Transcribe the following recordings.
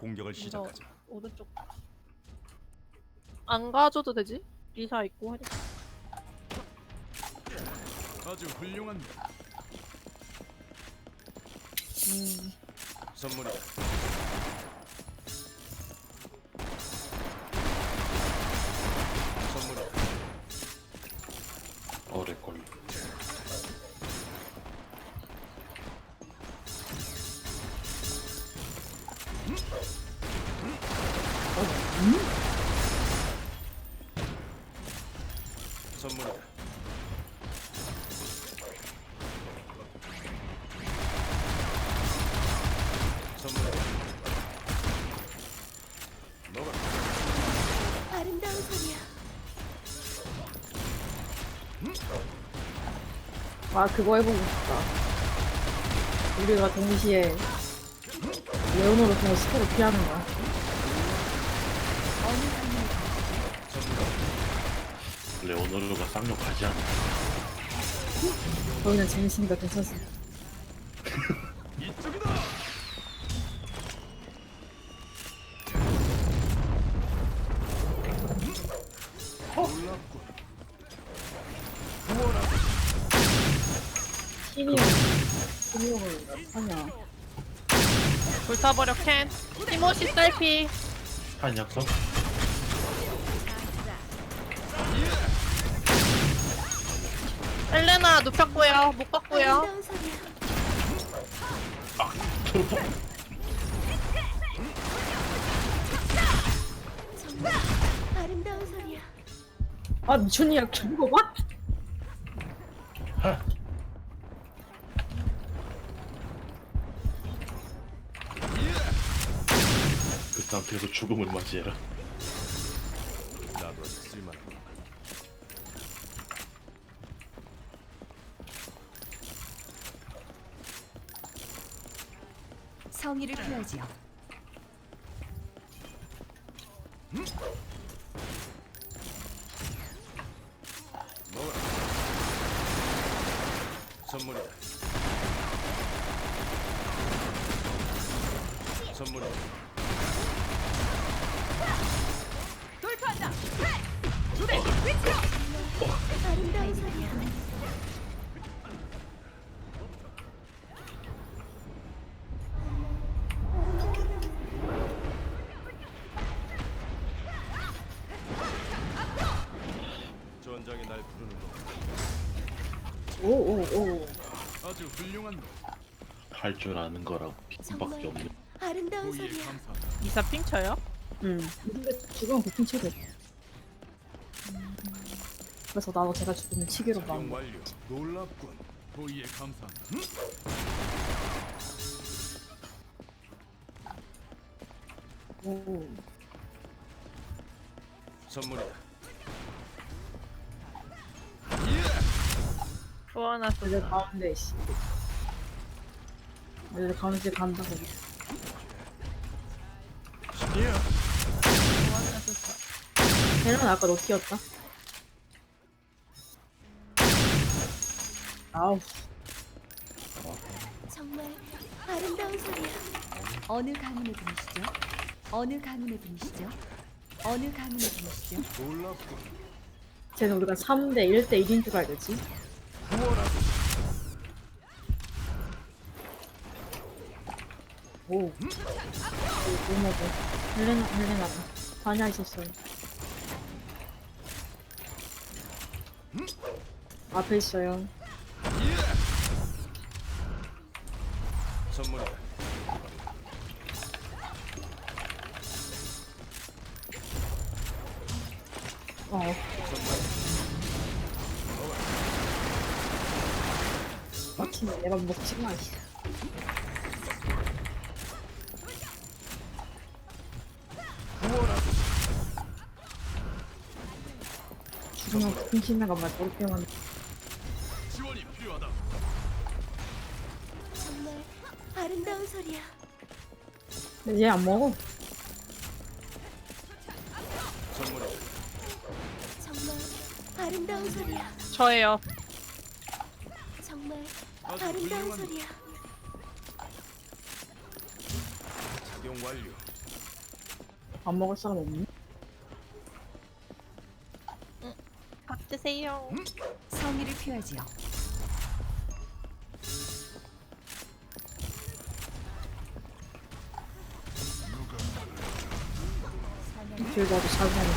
공격을 시작하자. 오른쪽 안 가줘도 되지? 리사 있고 하니까 아주 훌륭한 음. 선물이 선물이다. 선물이다. 먹어. 아름다운 소리야. 아 그거 해보고 싶다. 우리가 동시에 레오노로 그냥 스포를 피하는 거야. 레오노르가 쌍욕하지 않아. 저희는 재밌으니까 괜찮습니다. 티니오, 티니오를 하냐. 불타버려 캔 티모시 딸피 한 약속? 엘레나 눕혔고요 못 봤고요 아름다운 소리야. 아. 아 미쳤냐? 저거 봐? 그 상태에서 죽음을 맞이해라. 나도 쓸만 성의를 표하지요. 할 줄 아는 거라고 핑밖에 없네. 아름다운 소리야. 리사 핑쳐요? 응. 근데 지금은 그 핀체를. 그래서 나도 제가 죽으면 치기로. 완료. 놀랍군. 호의에 감사합니다. 오. 선물이다. 애들 가운데 씨. 애들 가운데 간다고. 신이야. 소환했었어 걔는 아까 너 튀었다. 아우. 정말 아름다운 소리야. 어느 가문의 분이시죠? 어느 가문의 분이시죠? 어느 가문의 분이시죠? 쟤는 우리가 3대 1대 1인 줄 알겠지? 오. 오, 뭐 먹어. 헬레나, 헬레나. 다냐 있었어요. 앞에 있어요. 선물이다. 어. 마치네. 내가 먹지 마. 씨. 죽으면 큰신나가 말 모르게만. 지원이 필요하다. 정말 아름다운 소리야. 근데 얘안 먹어. 정말 아름다운 소리야. 저예요 정말 아름다운 소리야. 작용 완료. 밥 먹을 사람 없니? 밥 드세요. 성의를 표하지요. 길도 아주 잘 사네.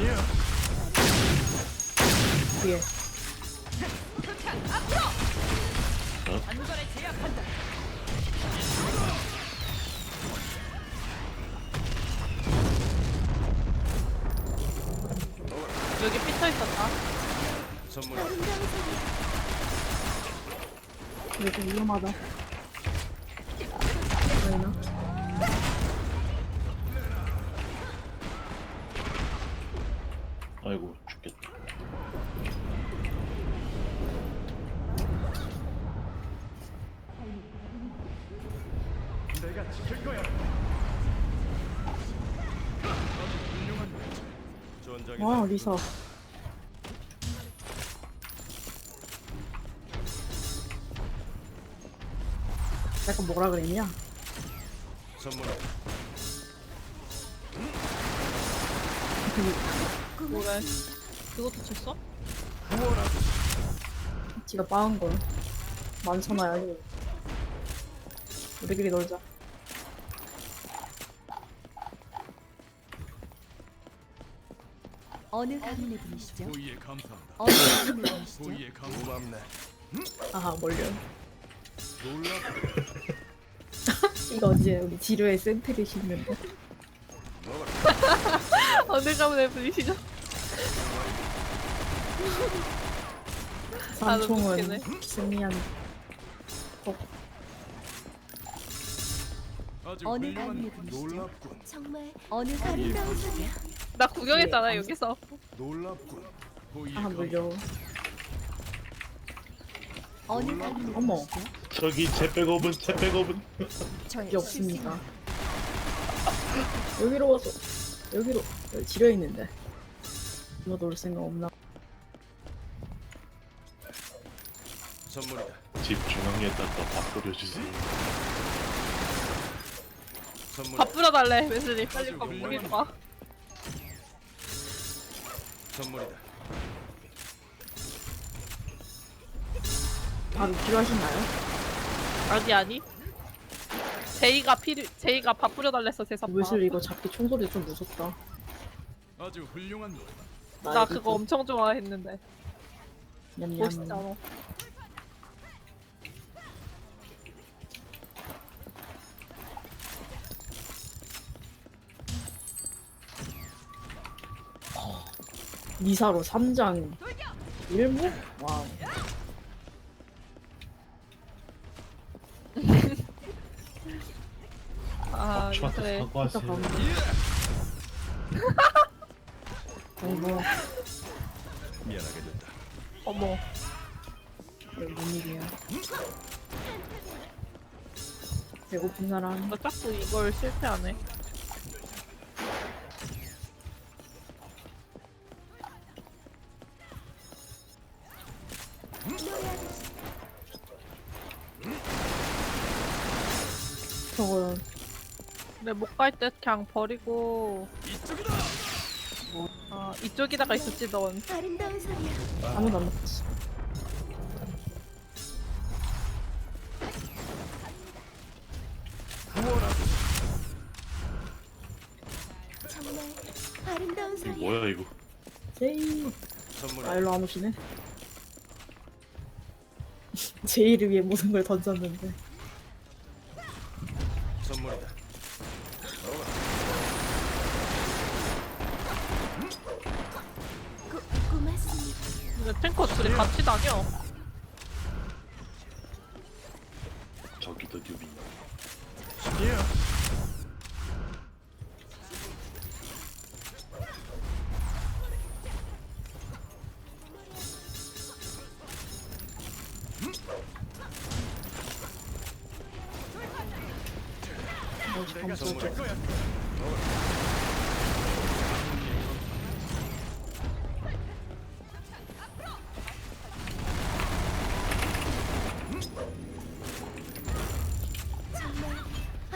예. 뒤에. 여기 보이나? 아이고 죽겠다. 내가 지킬 거야. 훌륭한 전장에 와, 리사. 약간 뭐라 그랬냐? 선물 뭐래? 그것도 쳤어? 지가 빠은 걸. 많잖아요. 우리끼리 놀자. 어느 가문의 분이시죠? 호의에 감사한다. 어느 가문의 분이시죠? 호의에 감 고맙네. 아하, 멀려. 놀랍. 이거 언제 우리 지루의 센트를? 어느 가문의 분이시죠? 나도 웃기네. 삼총은 승리한 아주 어느 훌륭한 가문의 분이시죠? 놀랍군. 정말 어느 가문의 분이시죠? 나 구경했잖아 네, 여기서. 놀랍군. 아 감. 물려. 어느 가문의 어머. 저기 제 백업은 제 백업은 여기 없습니다. 여기로 와서 여기로 여기 지려 있는데. 뭐 놀 생각 없나? 선물이다. 집 중앙에다가 밥 끓여주세요. 선물. 밥 뿌려달래 웨슬리 빨리 밥 뿌리고 와. 선물이다. 바로 필요하신가요? 아니 아니. 제이가 필요 제이가 밥 뿌려달랬어 제사밥. 무슬 이거 잡기 총소리 좀 무섭다. 아주 훌륭한 나 나에게 그거 좀 엄청 좋아했는데 냠냠. 멋있잖아. 미사로 3장 1무? 와우. 아 저한테 그래. 진짜 사과하세요. 어머, 미안하게 됐다. 어머. 이거 뭔 일이야. 배고픈 사람. 너 자꾸 이걸 실패하네. 못 갈 때 그냥 버리고 이쪽이다. 아 이쪽에다가 있었지 넌. 아름다운 소리야. 아무도 안. 구원하소. 정말 아름다운 이게 소리야. 뭐야 이거? 제이. 아, 일로 안 오시네. 제이를 위해 모든 걸 던졌는데. 선물이다. 탱커 둘이 같이 다녀. 저기도 뉴비. 예.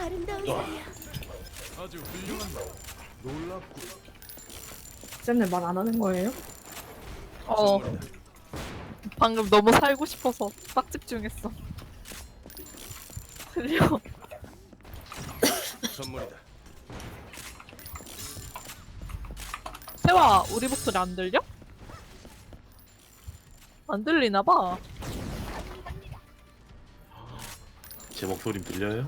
아름다운 와. 소리야. 아주 훌륭한 놀랍고 쌤네 말안 하는 거예요? 어. 방금 너무 살고 싶어서 딱 집중했어. 틀려. 선물이다. 세화 우리 목소리 안 들려? 안 들리나 봐. 제 목소리 들려요?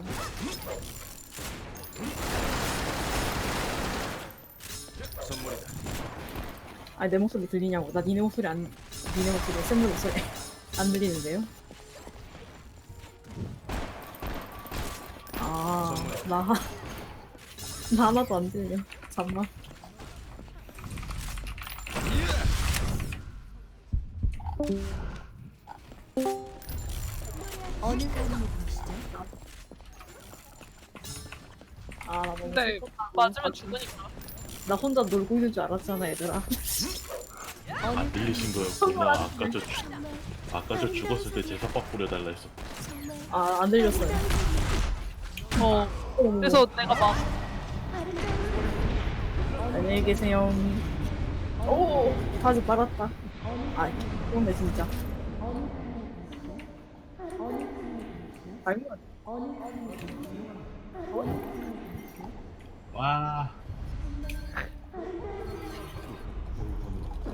선물이다. 아니 내 목소리 들리냐고 나 니네 목소리 안 니네 목소리 쌤네 목소리 안 들리는데요? 아나 나 하나도 안 들려 잠만 어느 분이시죠? 아나 너무 근데 맞으면 죽으니까. 나 혼자 놀고 있는 줄 알았잖아 얘들아 안 어느 들리신 거였구나. 아까 저 죽- 아까 저 죽었을 때 제사밥 뿌려달라 했어. 아 안 들렸어요 어. 그래서 내가 막 안녕히 계세요 오 바지 빨았다 아 그런데 진짜 닮은 와.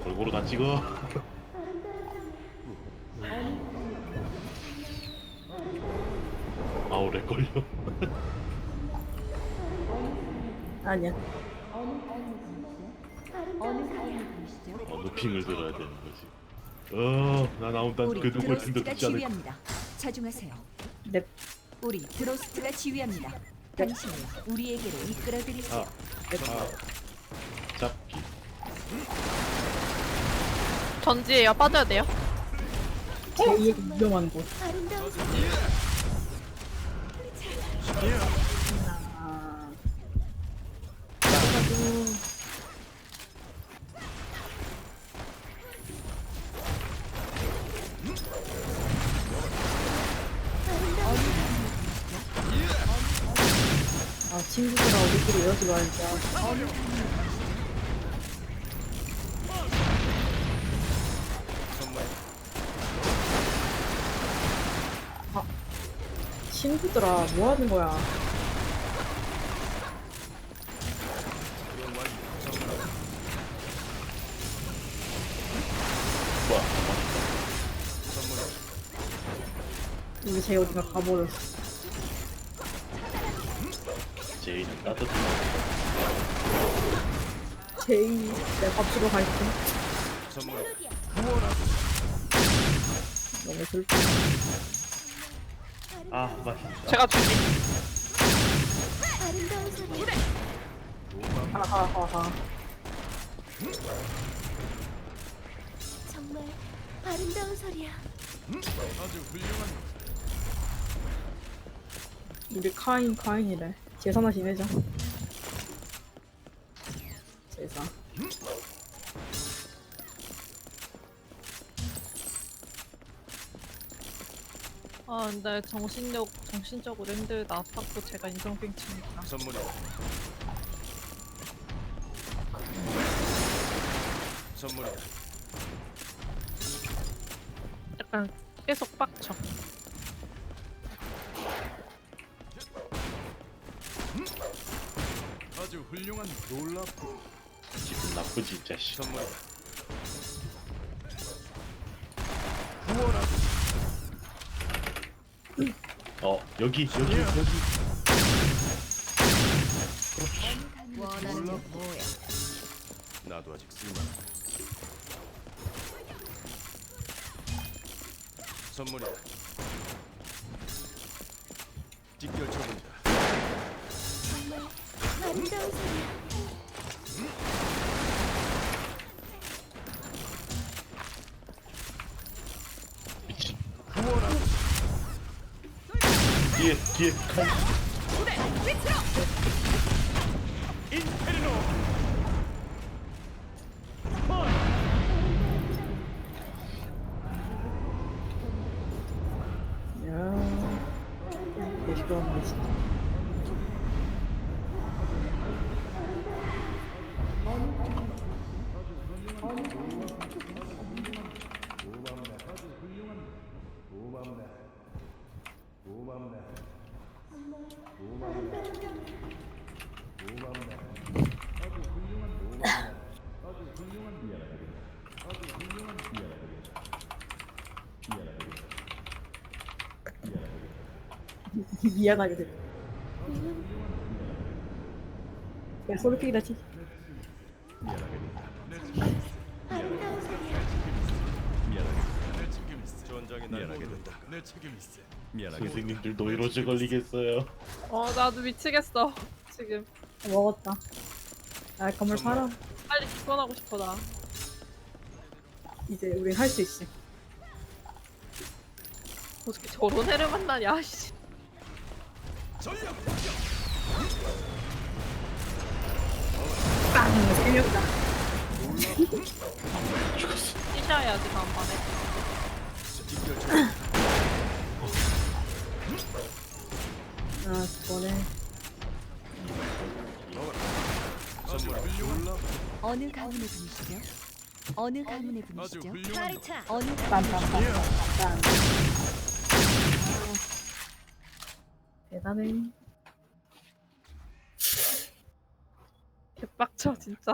골고루 다 찍어. 아우 렉 걸려. 아니야 어느 핑을 들어야 되는 거지. 어, 나 나온다. 우리 그 누굴 드로스트가 든든지 않을 지휘합니다. 자중하세요. 넵 우리 드로스트가 지휘합니다. 당신을 우리에게로 이끌어드리세요. 아, 잡기. 전지예요. 빠져야 돼요. 제2의 위험한 곳 아. 아 친구들아 우리끼리 이러지 말자 선물이다. 친구들아 뭐 하는 거야. 우리 제 어디가 가버렸어 제이는 따뜻한 제이 내밥 주러 갈게. 너무 슬퍼 아, 맛있다. 제가 주지. 하하하하 정말 아름다운 소리야. 아주 훌륭한 우리 카인 카인이래 제사나 지내자 제사 아 근데 정신력 정신적으로 힘들다. 아팠고 제가 인성병 치니까. 선물이다. 선물이다. 약간 계속 빡쳐. 아주 훌륭한 놀랍고 기분 나쁘지, 이 자식. 선물이다. 어, 여기, 여기, 여기. 원하는 게 뭐야? 나도 아직 쓸만하다. 선물이다. 미친. 뒤에, 뒤에, 칼. 싫어하는 거 진짜. 미안하게 돼. 야 소리끼리나 치. 책임 있어. 전장에 날 미안하겠다. 내 책임 있어. 미안하겠다. 선생님들 노이로즈 걸리겠어요. 어 나도 미치겠어 지금 먹었다. 아 건물 팔아. 빨리 집어나고 싶어 나 이제 우리 할 수 있어. 어떻게 저런 애를 만나냐 씨 빵! 세 명이다. 뛰셔야지 처리. 아 저번에. 어느 가문의 분이시죠? 어느 가문의 분이시죠? 훌륭한. 어느 가문의 빰빰빰빰빰. 대단해. 개빡쳐 진짜